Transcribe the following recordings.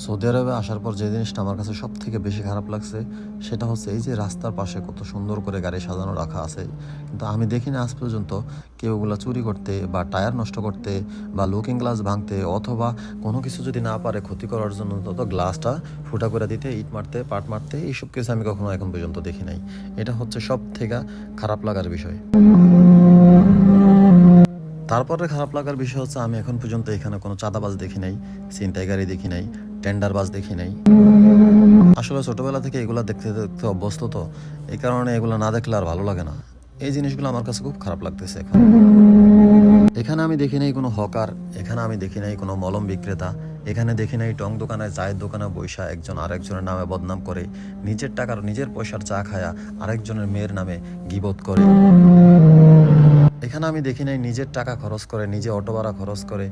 Saudi আরবে আসার পর যে জিনিসটা আমার কাছে সব থেকে বেশি খারাপ লাগছে, সেটা হচ্ছে এই যে রাস্তার পাশে কত সুন্দর করে গাড়ি সাজানো রাখা আছে। কিন্তু আমি দেখিনি আজ পর্যন্ত কেউ ওগুলা চুরি করতে বা টায়ার নষ্ট করতে বা লুকিং গ্লাস ভাঙতে অথবা কোনো কিছু যদি না পারে ক্ষতি করার জন্য তত গ্লাসটা ফুটা করে দিতে, ইট মারতে, পাট মারতে, এইসব কিছু আমি কখনো এখন পর্যন্ত দেখি নাই। এটা হচ্ছে সব থেকে খারাপ লাগার বিষয়। তারপরে খারাপ লাগার বিষয় হচ্ছে আমি এখন পর্যন্ত এখানে কোনো চাঁদাবাজ দেখি নাই, ছিনতাইকারী দেখি নাই টেন্ডারবাজ দেখি নাই। আসলে ছোটবেলা থেকে এগুলা দেখতে দেখতে অভ্যস্ত তো, এই কারণে এগুলো না দেখলে আর ভালো লাগে না। এই জিনিসগুলো আমার কাছে খুব খারাপ লাগতেছে এখন। এখানে আমি দেখি নাই কোনো হকার, এখানে আমি দেখি নাই কোনো মলম বিক্রেতা, এখানে দেখি নাই টং দোকানে, চায়ের দোকানে বৈশা একজন আরেকজনের নামে বদনাম করে, নিজের টাকার, নিজের পয়সার চা খায়া আরেকজনের মেয়ের নামে গিবত করে। এখানে আমি দেখি নাই নিজের টাকা খরচ করে, নিজে অটো ভাড়া খরচ করে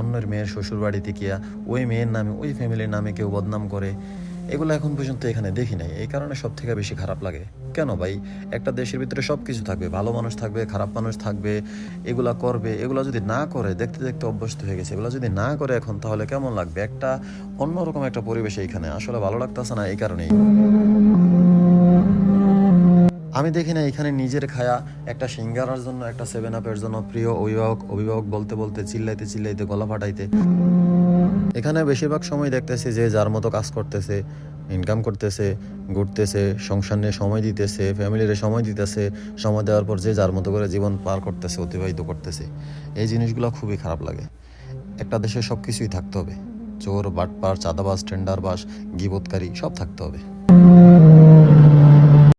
অন্যের মেয়ের শ্বশুর বাড়িতে গিয়া ওই মেয়ের নামে, ওই ফ্যামিলির নামে কেউ বদনাম করে, এগুলো এখন পর্যন্ত এখানে দেখি নাই। এই কারণে সব থেকে বেশি খারাপ লাগে। কেন ভাই? একটা দেশের ভিতরে সব কিছু থাকবে, ভালো মানুষ থাকবে, খারাপ মানুষ থাকবে, এগুলা করবে, এগুলা যদি না করে, দেখতে দেখতে অভ্যস্ত হয়ে গেছে, এগুলো যদি না করে এখন, তাহলে কেমন লাগবে? একটা অন্যরকম একটা পরিবেশে এখানে, আসলে ভালো লাগতেছে না এই কারণেই। আমি দেখি না এখানে নিজের খায়া একটা সিঙ্গারার জন্য, একটা সেভেন আপের জন্য প্রিয় অভিভাবক অভিভাবক বলতে বলতে চিল্লাইতে চিল্লাইতে গলা ফাটাইতে। এখানে বেশিরভাগ সময় দেখতেছি যে যার মতো কাজ করতেছে ইনকাম করতেছে, ঘুরতেছে, সংসার নিয়ে সময় দিতেছে ফ্যামিলির সময় দিতেছে, সময় দেওয়ার পর যে যার মতো করে জীবন পার করতেছে, অতিবাহিত করতেছে, এই জিনিসগুলো খুবই খারাপ লাগে। একটা দেশে সব কিছুই থাকতে হবে, চোর, বাটপার, চাঁদাবাজ টেন্ডারবাজ গিবৎকারী, সব থাকতে হবে।